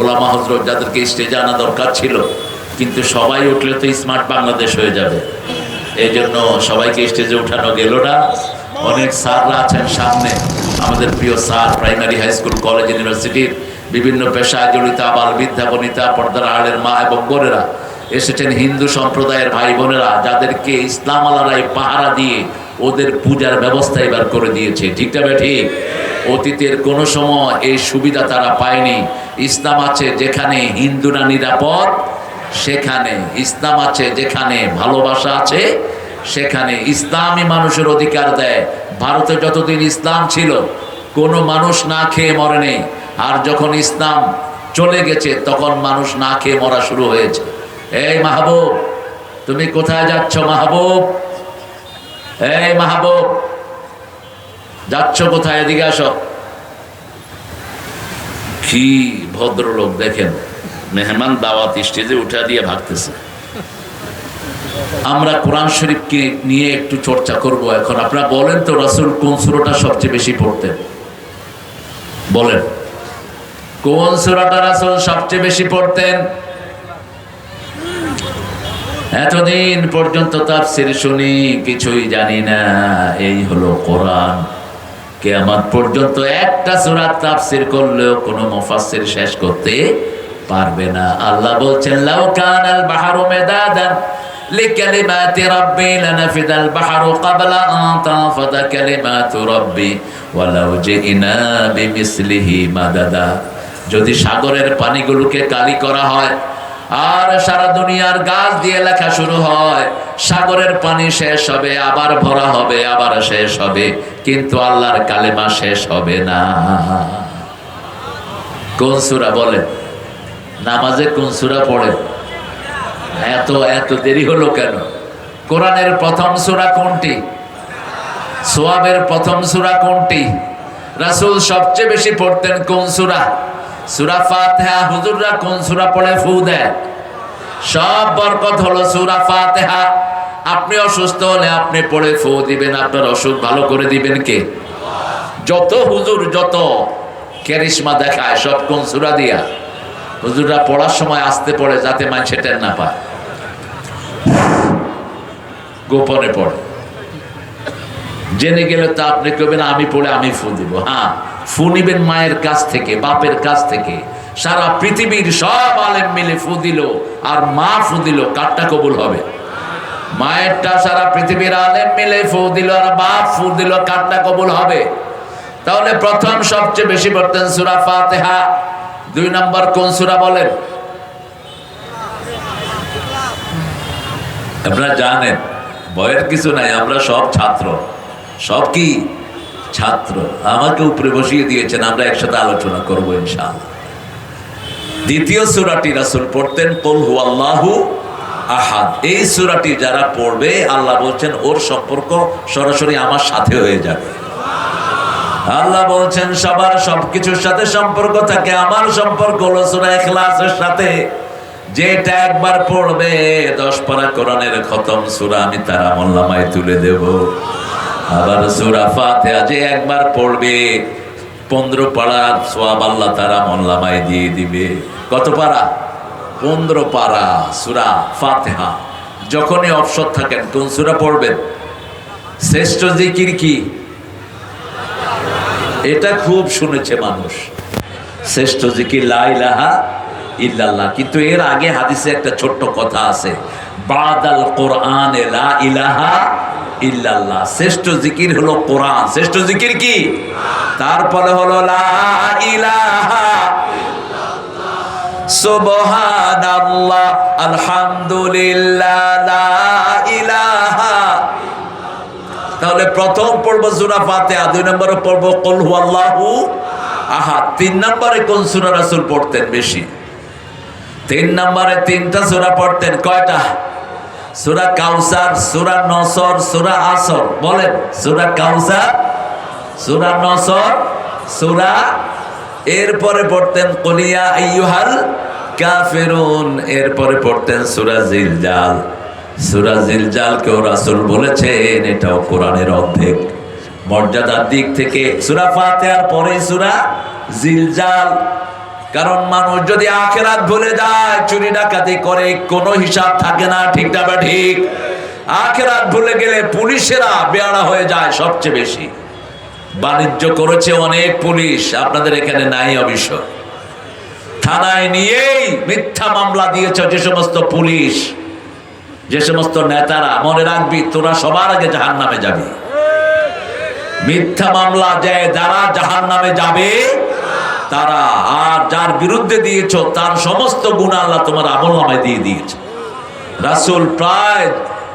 ওলামা হজরত যাদেরকে স্টেজে আনা দরকার ছিল, কিন্তু সবাই উঠলে তো স্মার্ট বাংলাদেশ হয়ে যাবে। এই জন্য সবাইকে স্টেজে উঠানো গেল না। অনেক স্যাররা আছেন সামনে। আমাদের প্রিয় sir primary high school, college, ইউনিভার্সিটির বিভিন্ন পেশায় জড়িত আবার বিদ্যা বনিতা, পর্দার আড়ের মা এবং বোনেরা। এসেছেন হিন্দু সম্প্রদায়ের ভাই বোনেরা, যাদেরকে ইসলাম আলারাই পাহারা দিয়ে ওদের পূজার ব্যবস্থা এবার করে দিয়েছে। ঠিকটা ঠিক? অতীতের কোনো সময় এই সুবিধা তারা পায়নি। ইসলাম আছে যেখানে হিন্দুরা নিরাপদ, সেখানে ইসলাম আছে যেখানে ভালোবাসা আছে, সেখানে ইসলামই মানুষের অধিকার দেয়। ভারতে যতদিন ইসলাম ছিল, কোনো মানুষ না খেয়ে মরে নেই আর যখন ইসলাম চলে গেছে, তখন মানুষ না খেয়ে মরা শুরু হয়েছে। এই মাহবুব, তুমি কোথায় যাচ্ছ মাহবুব? এই মাহবুব, যাচ্ছ কোথায়? এদিকে আসো। কি ভদ্রলোক দেখেন, মেহমান দাওয়াত স্টেজে উঠা দিয়ে ভাগতেছে। আমরা কোরআন শরীফকে নিয়ে একটু চর্চা করব এখন। আপনারা বলেন তো, রাসুল কোন সুরোটা সবচেয়ে বেশি পড়তেন? বলেন। কোন সুরাটা রাসুল সবচেয়ে বেশি পড়তেন? এতদিন পর্যন্ত তার সির শুনি কিছুই জানি না। এই হলো কোরআন। কেয়ামত পর্যন্ত একটা সুরাত তাফসির করলেও কোনো মুফাসসির শেষ করতে পারবে না। আল্লাহ বলছেন, লাউ কানাল বাহরু মেদাদান লিকালিমাতি রাব্বি লানাফিদাল বাহরু ক্বাবলা আন তানফাদা কালিমাতু রাব্বি ওয়ালাউ জিনা বিমিসলিহি মাদাদা। যদি সাগরের পানিগুলোকে কালি করা হয় আর সারা দুনিয়ার গাছ দিয়ে লেখা শুরু হয়, সাগরের পানি শেষ হবে, আবার ভরা হবে, আবার শেষ হবে, কিন্তু আল্লাহর কালেমা শেষ হবে না। কোন সুরা বলে? নামাজে কোন সুরা পড়ে? এত এত দেরি হলো কেন? কোরআনের প্রথম সুরা কোনটি? সোয়াবের প্রথম সুরা কোনটি? রাসূল সবচেয়ে বেশি পড়তেন কোন সুরা? সুরা ফাতেহা, হুজুররা কোন সুরা পড়ে? ফু দেয় সব বরকত হলো সুরা আপনি অসুস্থ হলে আপনি পড়ে ফু দিবেন, আপনার অসুখ ভালো করে দিবেন কে? যত হুজুর, যত ক্যারিশমা দেখায়, সব কোন সুরা দিয়া? হুজুররা পড়ার সময় আসতে পড়ে যাতে টের না পায়। গোপনে পড়ে। জেনে গেলে তো আপনি আমি পড়ে আমি ফু দিব। হ্যাঁ। ফু নিবেন মায়ের কাছ থেকে, বাপের কাছ থেকে। সারা পৃথিবীর সব আলেম মিলে ফু দিল, আর মা ফু দিল কারটা কবুল হবে। মায়েরটা সারা পৃথিবীর আলেম মিলে ফু দিল, আর বাপ ফু দিল কারটা কবুল হবে। তাহলে প্রথম সবচেয়ে বেশি পড়তেন সুরা ফাতেহা। দুই নম্বর কোন সুরা বলেন? আপনারা জানেন ভয়ের কিছু নাই, আমরা সব ছাত্র। সব কি? ছাত্র, আমাকে উপরে বসিয়ে দিয়েছেন, আমরা একসাথে আলোচনা করব ইনশাআল্লাহ। দ্বিতীয় সুরাটি রাসুল পড়তেন, কল হু আল্লাহু আহাদ। এই সুরাটি যারা পড়বে, আল্লাহ বলছেন, ওর সম্পর্ক সরাসরি আমার সাথে হয়ে যাবে। আল্লাহ বলছেন, সবার সবকিছুর সাথে সম্পর্ক থাকে, আমার সম্পর্ক হলো সুরা এখলাসের সাথে। যেটা একবার পড়বে, দশ পারা কোরআনের খতম সুরা আমি তারা আমল্লামায় তুলে দেব। আবার সুরা ফাতেহা যে একবার পড়বে পাড়া সোয়াব আল্লাহ তার দিয়ে দিবে। কত পনেরো পারা সুরা ফাতেহা। যখনই অবসর থাকেন, কোন সুরা পড়বেন? শ্রেষ্ঠ জিকির কি? এটা খুব শুনেছে মানুষ। শ্রেষ্ঠ জিকির লা ইলাহা ইল্লাল্লাহ। কিন্তু এর আগে হাদিসে একটা ছোট্ট কথা আছে। বাদাল কোরআন ইলাহা ইল্লাল্লাহ। শ্রেষ্ঠ জিকির হলো কোরআন। শ্রেষ্ঠ জিকির কি? তারপরে হলো লা ইলাহা সুবহানাল্লাহ, আলহামদুলিল্লাহ, লা ইলাহা তাহলে প্রথম পর্ব সুরা ফাতেহা, দুই নম্বরে পর্ব, কল হু আল্লাহু আহা তিন নম্বরে কোন সুরা রাসূল পড়তেন বেশি? তিন নম্বরে তিনটা সুরা পড়তেন, কয়টা? সুরা কাউসার, সুরা নসর, সুরা আসর। বলেন, সুরা কাউসার, সুরা নসর, সুরা এরপরে পড়তেন কলিয়া আইয়ুহাল কাফেরুন এরপরে পড়তেন, সুরা জিলজাল। সুরা জিলজালকেও রাসুল বলেছেন, এটাও কোরআনের অর্ধেক। মর্যাদার দিক থেকে সুরা ফাতিহার পরে সুরা জিলজাল কারণ মানুষ যদি আখেরাত ভুলে যায়, চুরি ডাকাতি করে, কোনো হিসাব থাকে না, ঠিক না বা ঠিক? আখেরাত ভুলে গেলে পুলিশেরা বেয়ারা হয়ে যায় সবচেয়ে বেশি। বাণিজ্য করেছে অনেক পুলিশ, আপনাদের এখানে নাই অবশ্য। থানায় নিয়েই মিথ্যা মামলা দিয়েছে যে সমস্ত পুলিশ, যে সমস্ত নেতারা। মনে রাখবি, তোরা সবার আগে জাহান নামে যাবি। মিথ্যা মামলা যে যারা জাহান নামে যাবে তারা আর যার বিরুদ্ধে দিয়েছ, তার সমস্ত গুণ আল্লাহ তোমার আমল নামে দিয়ে দিয়েছে। রাসুল প্রায়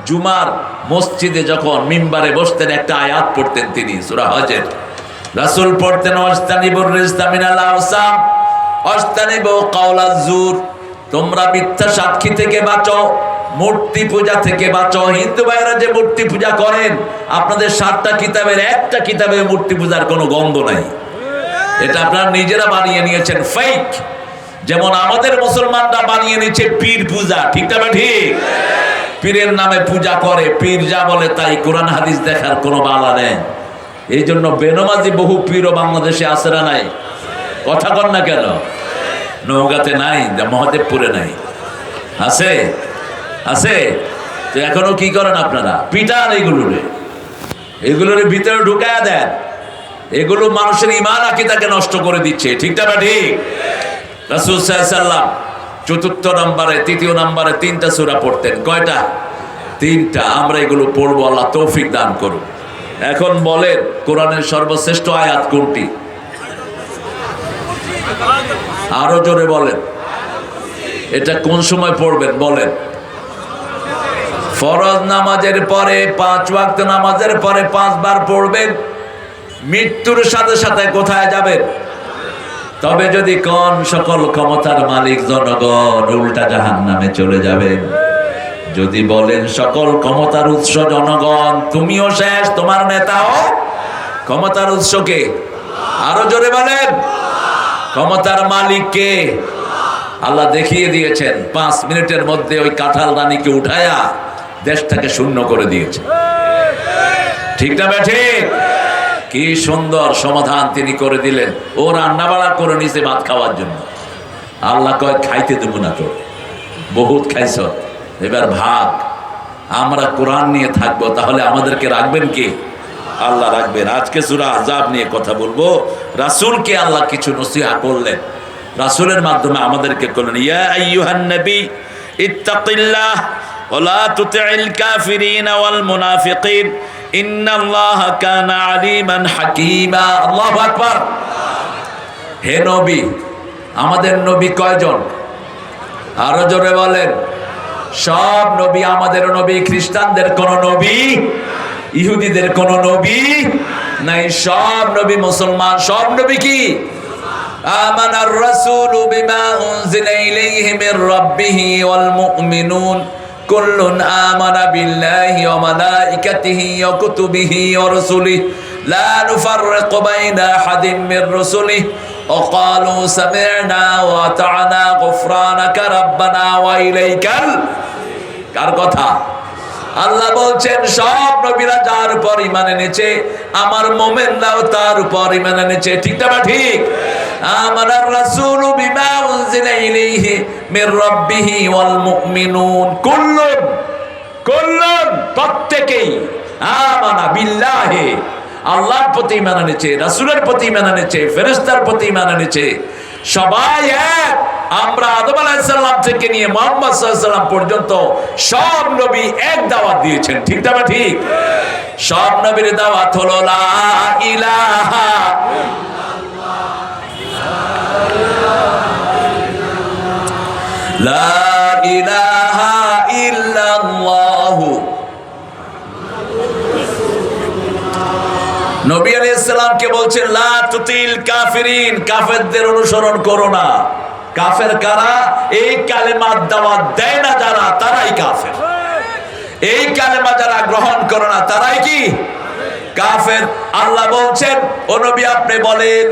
জুমার মসজিদে যখন মিম্বারে বসতেন, একটা আয়াত পড়তেন তিনি, সুরা হজের। রাসুল পড়তেন, অস্তানিবুর রিস্তামিনাল আওসাম অস্তানিব কাওলাজ জুর তোমরা মিথ্যা সাক্ষী থেকে বাঁচো মূর্তি পূজা থেকে বাঁচো হিন্দু ভাইরা যে মূর্তি পূজা করেন আপনাদের সাতটা কিতাবের একটা কিতাবে মূর্তি পূজার কোনো গন্ধ নাই এটা আপনারা নিজেরা বানিয়ে নিয়েছেন ফেক যেমন আমাদের মুসলমানরা বানিয়ে নিয়েছে পীর পূজা, ঠিক না ঠিক? পীরের নামে পূজা করে, পীর যা বলে তাই কোরআন হাদিস দেখার কোনো বালা নেই। এই জন্য বেনমাজি বহু পীরও বাংলাদেশে আসে না নাই? কথা কর না কেন? নৌগাতে নাই মহাদেবপুরে নাই। আছে? আছে? তো এখনও কি করেন আপনারা? পিটান এগুলোরে এগুলোর ভিতরে ঢুকায়া দেন। এগুলো মানুষের ইমান আকিদাকে নষ্ট করে দিচ্ছে। ঠিকটা না ঠিক রাসুল চতুর্থ নম্বরে, তৃতীয় নম্বরে তিনটা সুরা পড়তেন। কয়টা? তিনটা। আমরা এগুলো পড়ব, আল্লাহ তৌফিক দান করুন এখন বলেন, কোরআনের সর্বশ্রেষ্ঠ আয়াত কোনটি? আরও জোরে বলেন। এটা কোন সময় পড়বেন? বলেন। ফরজ নামাজের পরে, পাঁচ ওয়াক্ত নামাজের পরে পাঁচবার পড়বেন। মৃত্যুর সাথে সাথে কোথায় যাবে? তবে যদি কোন সকল ক্ষমতার মালিক জনগণ উল্টা জাহান নামে চলে যাবেন যদি বলেন সকল ক্ষমতার উৎস জনগণ, তুমিও শেষ, তোমার নেতাও। ক্ষমতার উৎসকে আরও জোরে বলেন। ক্ষমতার মালিককে আল্লাহ দেখিয়ে দিয়েছেন, পাঁচ মিনিটের মধ্যে ওই কাঁঠাল রানীকে উঠায়া দেশটাকে শূন্য করে দিয়েছে। ঠিক না ঠিক? কি সুন্দর সমাধান তিনি করে দিলেন। ও রান্না বাড়া করে নিছে ভাত খাওয়ার জন্য। আল্লাহ কয়, খাইতে দেবো না তো। বহুত খাইছ। এবার ভাগ। আমরা কোরআন নিয়ে থাকব, তাহলে আমাদেরকে রাখবেন কি? আল্লাহ রাখবেন। আজকে সুরা আজাব নিয়ে কথা বলব। রাসূলকে আল্লাহ কিছু নসিহা করলেন। রাসুলের মাধ্যমে আমাদেরকে করলেন, ইয়া ইত্তাকিল্লাহ ওয়ালা তুতি'ল কাফিরিন ওয়াল মুনাফিকিন। ইন্নাল্লাহা কানা আলিমান হাকীমা আল্লাহু আকবার হে নবী আমাদের নবী কয়জন আরো জোরে বলেন সব নবী আমাদের নবী খ্রিস্টানদের কোন নবী ইহুদিদের কোন নবী নাই সব নবী মুসলমান সব নবী কি آمن الرسول بما أنزل إليه من ربه والمؤمنون كل آمن بالله وملائكته وكتبه ورسله لا نفرق بين أحد من رسله وقالوا سمعنا وأطعنا غفرانك ربنا وإليك ال- কার কথা আল্লাহ বলছেন সব নবীরা যার উপর ইমান এনেছে আমার মোমেনরাও তার উপর ইমান এনেছে ঠিক না বা ঠিক আমার রাসূল বিমা উনজিলা ইলাইহি মির রাব্বিহি ওয়াল মুমিনুন কুল্লুন কুল্লুন প্রত্যেকেই আমানা বিল্লাহি আল্লাহর প্রতি ইমান এনেছে, রাসূলের প্রতি ইমান এনেছে, ফেরেশতার প্রতি ইমান এনেছে। সবাই এক। আমরা আদম আলাইসাল্লাম থেকে নিয়ে মোহাম্মদ সাল্লাম পর্যন্ত সব নবী এক দাওয়াত দিয়েছেন। ঠিক না ঠিক? সব নবীর দাওয়াত হলো, লা ইলাহা লা নবী বলছেন, লা অনুসরণ করো না। কাফের কারা? এই কালেমার দেয় না তারাই কাফের। এই কালেমা গ্রহণ না, তারাই কি? কাফের। আল্লাহ বলছেন, ও নবী আপনি বলেন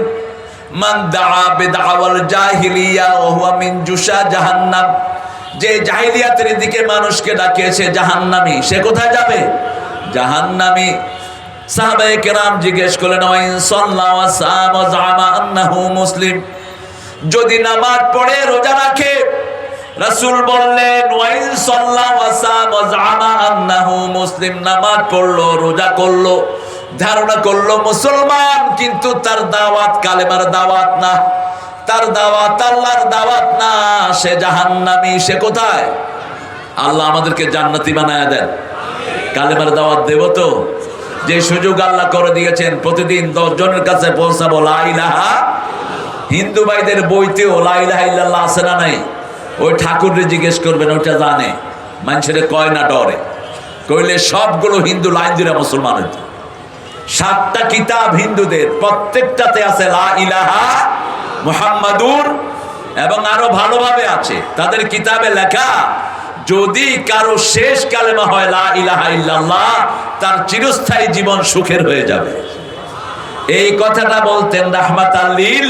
মান দাআ বিদআওয়াল জাহিলিয়া ওয়া হুয়া মিন জুশা জাহান্নাম। যে জাহিলিয়াতের দিকে মানুষকে ডাকিয়েছে জাহান্নামী, সে কোথায় যাবে? জাহান্নামী। সাহাবায়ে কেরাম জিজ্ঞেস করলেন, ওয়াইন সাল্লা ওয়া সাম ওয়া জামা আন্নাহু মুসলিম? যদি নামাজ পড়ে, রোজা রাখে, রাসূল বললেন, ওয়াইন সাল্লা ওয়া সাম ওয়া জামা আন্নাহু মুসলিম, নামাজ পড়ল, রোজা করল। ধারণা করল, মুসলমান, কিন্তু তার দাওয়াত কালেমার দাওয়াত না। তার দাওয়াত আল্লাহর দাওয়াত না। সে জাহান্নামী, সে কোথায়? আল্লাহ আমাদেরকে জান্নাতি বানায় দেন। কালেমার দাওয়াত দেব তো? যে সুযোগ আল্লাহ করে দিয়েছেন, প্রতিদিন দশ জনের কাছে পৌঁছাবো। লাইলাহা হিন্দু ভাইদের বইতেও লাইলাহা ইল্লাল্লাহ আছে না নাই? ওই ঠাকুরে জিজ্ঞেস করবেন, ওইটা জানে? মানুষের কয় না, ডরে। কইলে সবগুলো হিন্দু লাইন দিলে মুসলমান হইতো। সাতটা কিতাব হিন্দুদের, প্রত্যেকটাতে আছে লা ইলাহা মুহাম্মাদুর এবং আরও ভালোভাবে আছে। তাদের কিতাবে লেখা, যদি কারও শেষ কালেমা হয় লা ইলাহা ইল্লাল্লাহ, তার চিরস্থায়ী জীবন সুখের হয়ে যাবে। এই কথাটা বলতেন রাহমাত আল্লিল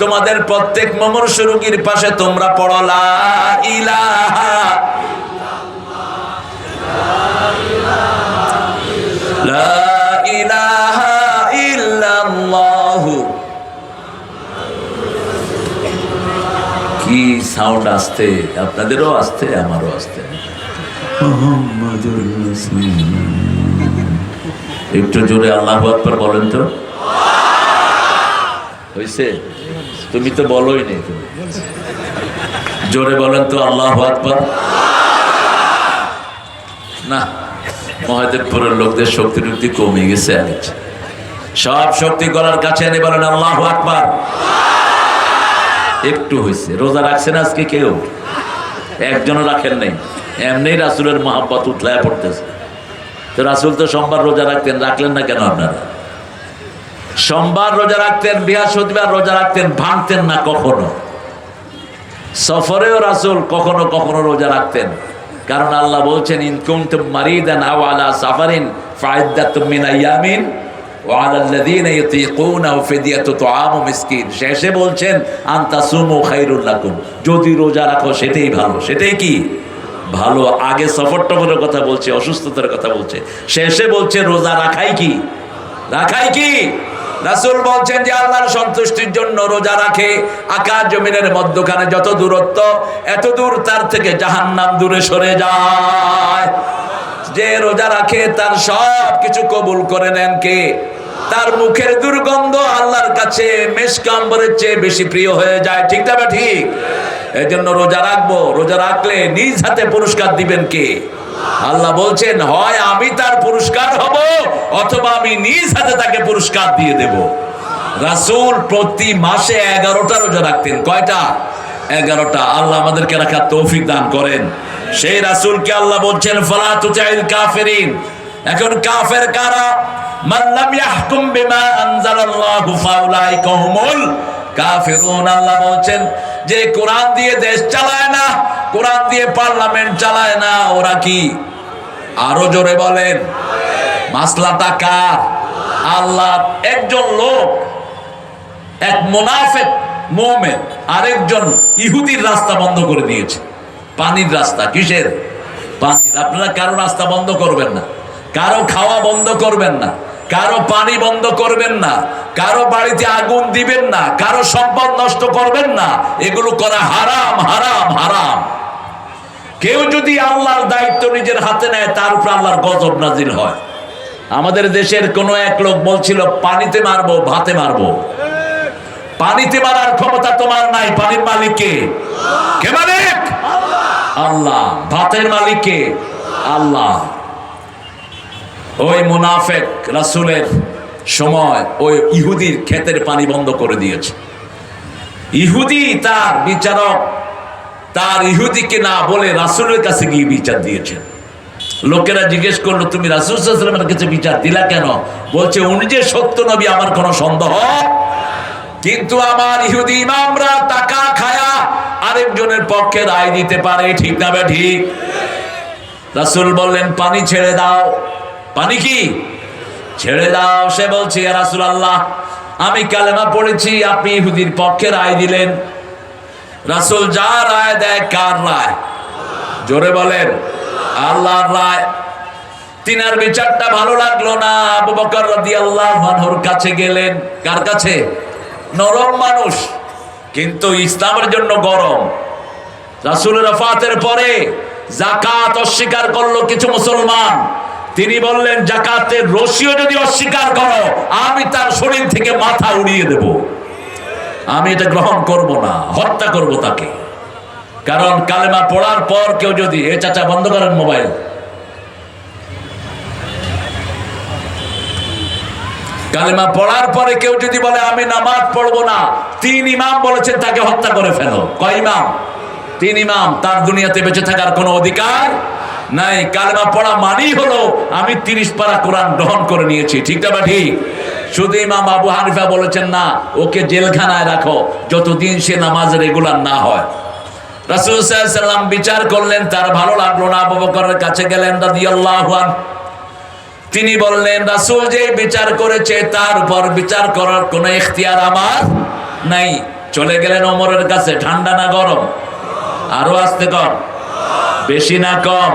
তোমাদের প্রত্যেক মমর্ষ রোগীর পাশে তোমরা পড়ো, লা ইলাহা কি সাউন্ড আসতে আপনাদেরও আসতে আমারও আসতে একটু জোরে আল্লাহ আকবর বলেন তো। হয়েছে তুমি তো বলোই নেই তুমি। জোরে বলেন তো আল্লাহ আকবর। না মহাদেবপুরের লোকদের শক্তি টক্তি কমে গেছে আনিচ্ছে সব শক্তি গলার কাছে এনে বলেন আল্লাহ আকবর। একটু হয়েছে রোজা রাখছেন আজকে কেউ? একজনও রাখেন নাই। এমনি রাসুলের মহাব্বত উঠলায় পড়তেছে। তো রাসুল তো সোমবার রোজা রাখতেন, রাখলেন না কেন আপনারা? সোমবার রোজা রাখতেন বৃহস্পতিবার রোজা রাখতেন, ভাঙতেন না কখনো? সফরেও রাসুল কখনো কখনো রোজা রাখতেন। কারণ আল্লাহ বলছেন ইনকুন্তুম মারিদান আও আলা সাফারিন ফাইদ্দাতুম মিন আইয়ামিন শেষে বলছেন, আন্তা সুমু খাইরুল্লাকুম যদি রোজা রাখো, সেটাই ভালো। সেটাই কি? ভালো। আগে সফর টফরের কথা বলছে, অসুস্থতার কথা বলছে। শেষে বলছে, রোজা রাখাই কি? রাখাই কি? রাসূল বলছেন যে আল্লাহর সন্তুষ্টির জন্য রোজা রাখে, আকাশ জমিনের মধ্যখানে যত দূরত্ব, এত দূর তার থেকে জাহান্নাম দূরে সরে যায়। যে রোজা রাখে, তার সব কিছু কবুল করে নেন কে? তার মুখের দুর্গন্ধ আল্লাহর কাছে মেশকাম্বরের চেয়ে বেশি প্রিয় হয়ে যায়। ঠিক না ঠিক? এই জন্য রোজা রাখব, রোজা রাখলে নিজ হাতে পুরস্কার দিবেন কে? আল্লাহ বলছেন, হয় আমি তার পুরস্কার হব অথবা আমি নিজ হাতে তাকে পুরস্কার দিয়ে দেব। রাসূল প্রতি মাসে এগারোটা রোজা রাখতেন। কয়টা? এগারোটা। আল্লাহ আমাদেরকে রাখার তৌফিক দান করেন। সেই রাসূলকে আল্লাহ বলছেন, ফালা তুজাইল কাফিরিন। এখন কাফের কারা? মাল্লাম ইয়াহকুম আল্লাহ বলছেন যে কোরআন দিয়ে দেশ চালায় না, কোরআন দিয়ে পার্লামেন্ট চালায় না, ওরা কি? আরও জোরে বলেন। মাসলাটা কার? আল্লাহ একজন লোক, এক মোনাফেক মোমেন, আরেকজন ইহুদির রাস্তা বন্ধ করে দিয়েছে। পানির রাস্তা কিসের? পানির। আপনারা কারও রাস্তা বন্ধ করবেন না, কারও খাওয়া বন্ধ করবেন না। কারও পানি বন্ধ করবেন না, কারও বাড়িতে আগুন দিবেন না, কারও সম্পদ নষ্ট করবেন না, এগুলো করা হারাম হারাম হারাম। কেউ যদি আল্লাহর দায়িত্ব নিজের হাতে নেয়, তার উপর আল্লাহর গজব নাজিল হয়। আমাদের দেশের কোনো এক লোক বলছিল, পানিতে মারবো, ভাতে মারবো। পানিতে মারার ক্ষমতা তোমার নাই, পানির মালিক কে? মালিক? আল্লাহ। ভাতের মালিক কে? আল্লাহ। ওই মুনাফেক রাসূলের সময় ওই ইহুদির ক্ষেতের পানি বন্ধ করে দিয়েছে। ইহুদি তার বিচারক, তার ইহুদিকে না বলে রাসুলের কাছে গিয়ে বিচার দিয়েছেন লোকেরা জিজ্ঞেস করল, তুমি রাসূল সাল্লাল্লাহু কাছে বিচার দিলা কেন? বলছে, উনি যে সত্য নবী, আমার কোনো সন্দেহ। কিন্তু আমার ইহুদি ইমামরা টাকা খায়া আরেকজনের পক্ষে রায় দিতে পারে, ঠিক না ঠিক? রাসূল বললেন, পানি ছেড়ে দাও। পানি কি? ছেড়ে দাও, সে বলছে, "ইয়া রাসূলুল্লাহ, আমি কালেমা পড়েছি, আপনি ইহুদির পক্ষে রায় দিলেন। রাসুল যা রায় দেয়, কার রায়? জোরে বলেন, আল্লাহর রায়। তিনার বিচারটা ভালো লাগল না, আবু বকর রাদিয়াল্লাহু আনহুর কাছে গেলেন। কার কাছে? নরম মানুষ, কিন্তু ইসলামের জন্য গরম। রাসূল রাফাতের পরে জাকাত অস্বীকার করল কিছু মুসলমান। তিনি বললেন, জাকাতের রশিও যদি অস্বীকার করো, আমি তার শরীর থেকে মাথা উড়িয়ে দেব। আমি এটা গ্রহণ করব না, হত্যা করব তাকে। কারণ কালেমা পড়ার পর কেউ যদি, এ চাচা, বন্ধ করেন মোবাইল। কালেমা পড়ার পরে কেউ যদি বলে, আমি নামাজ পড়ব না, তিন ইমাম বলেছেন, তাকে হত্যা করে ফেলো। কয় ইমাম? তিন ইমাম, তার দুনিয়াতে বেঁচে থাকার কোনো অধিকার নাই, কালেমা পড়া মানেই হলো আমি তিরিশ পারা কোরআন গ্রহণ করে নিয়েছি ঠিক না ঠিক? শুধু ইমাম আবু হানিফা বলেছেন না, ওকে জেলখানায় রাখো, যতদিন সে নামাজ রেগুলার না হয়। রাসূল সাল্লাল্লাহু বিচার করলেন, তার ভালো লাগল না, আবু কাছে গেলেন রাদিয়াল্লাহু আনহু। তিনি বললেন, রাসূল যে বিচার করেছে, তার উপর বিচার করার কোনো ইখতিয়ার আমার নাই। চলে গেলেন ওমরের কাছে, ঠান্ডা না গরম? আরও আসতে কম? বেশি না কম?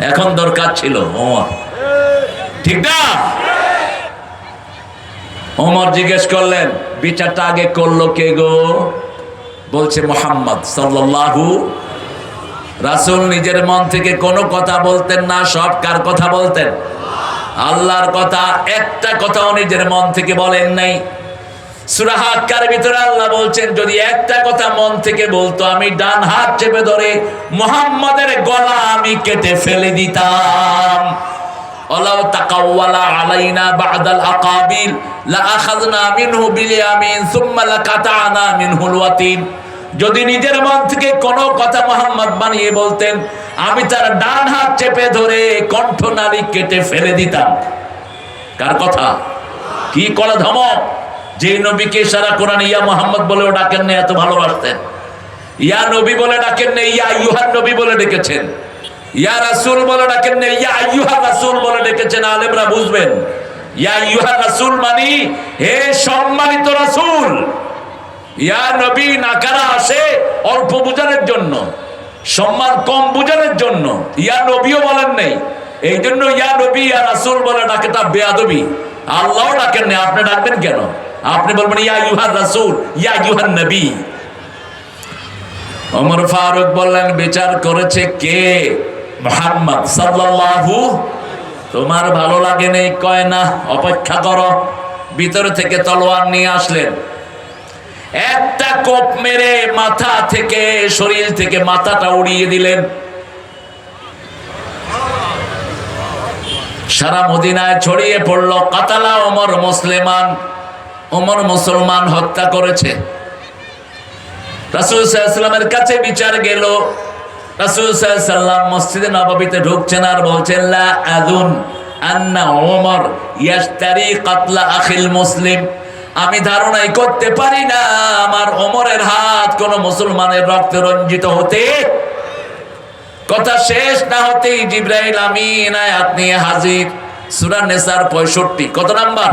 এখন দরকার ছিল ওমর। ঠিক না? ওমর জিজ্ঞেস করলেন, বিচারটা আগে করল কে গো? বলছে মোহাম্মদ সাল্লাল্লাহু রাসূল নিজের মন থেকে কোনো কথা বলতেন না, সব কার কথা বলতেন? আল্লাহর কথা, একটা কথাও নিজের মন থেকে বলেন নাই। সূরা হাক্কার ভিতরে আল্লাহ বলছেন, যদি একটা কথা মন থেকে বলতো, আমি ডান হাত চেপে ধরে মুহাম্মাদের গলা আমি কেটে ফেলে দিতাম। ওয়ালাউ তাকাওয়ালা আলাইনা বাদাল আকাবিল যদি নিজের মন থেকে কোনো কথা মোহাম্মদ বানিয়ে বলতেন, আমি তার ডান হাত চেপে ধরে কণ্ঠনালী কেটে ফেলে দিতাম। কার কথা? কি কলা ধমক? যে নবীকে সারা কোরআন ইয়া মোহাম্মদ বলেও ডাকেন না এত ভালোবাসতেন। ইয়া নবী বলে ডাকেন না ইয়া ইউহার নবী বলে ডেকেছেন। ইয়া রাসূল বলে ডাকেন না ইয়া ইউহার রাসূল বলে ডেকেছেন, আলেমরা বুঝবেন। ইয়া ইউহার রাসূল মানে হে সম্মানিত রাসূল। ইয়া নবী নাকারা আসে অল্প বুঝানোর জন্য, সম্মান কম বুঝানোর জন্য। ইয়া নবীও বলেন নেই এই জন্য ইয়া নবী, ইয়া রাসূল বলে ডাকে তা বেয়াদবি। আল্লাহও ডাকেন না আপনি ডাকবেন কেন? আপনি বলবেন, ইয়া ইউহার রাসূল, ইয়া ইউহার নবী। ওমর ফারুক বললেন, বিচার করেছে কে? মোহাম্মদ সাল্লাল্লাহু, তোমার ভালো লাগে নেই, কয় না, অপেক্ষা করো। ভিতরে থেকে তলোয়ার নিয়ে আসলেন। একটা কোপ মেরে মাথা থেকে, শরীর থেকে মাথাটা উড়িয়ে দিলেন। সারা মদিনায় ছড়িয়ে পড়ল কাতালা ওমর মুসলিমান। ওমর মুসলমান হত্যা করেছে। রাসুল সাল্লামের কাছে বিচার গেল। রাসুল সাল্লাম মসজিদে নবাবিতে ঢুকছেন আর বলছেন, লা আদুন আন্না ওমর ইয়াস্তারি কাতলা আখিল মুসলিম। আমি ধারণাই করতে পারি না, আমার ওমরের হাত কোন মুসলমানের রক্তে রঞ্জিত হতে। কথা শেষ না হতেই জিব্রাইল আমিন আয়াত নিয়ে হাজির। সূরা নেসার 65 কত নাম্বার?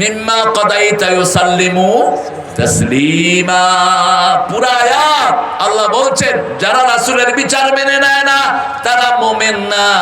মিম্মা কদাইতা ইউসাল্লিমু তাসলিমা। পুরা আল্লাহ বলছেন, যারা রাসূলের বিচার মেনে নেয় না, তারা মুমিন না।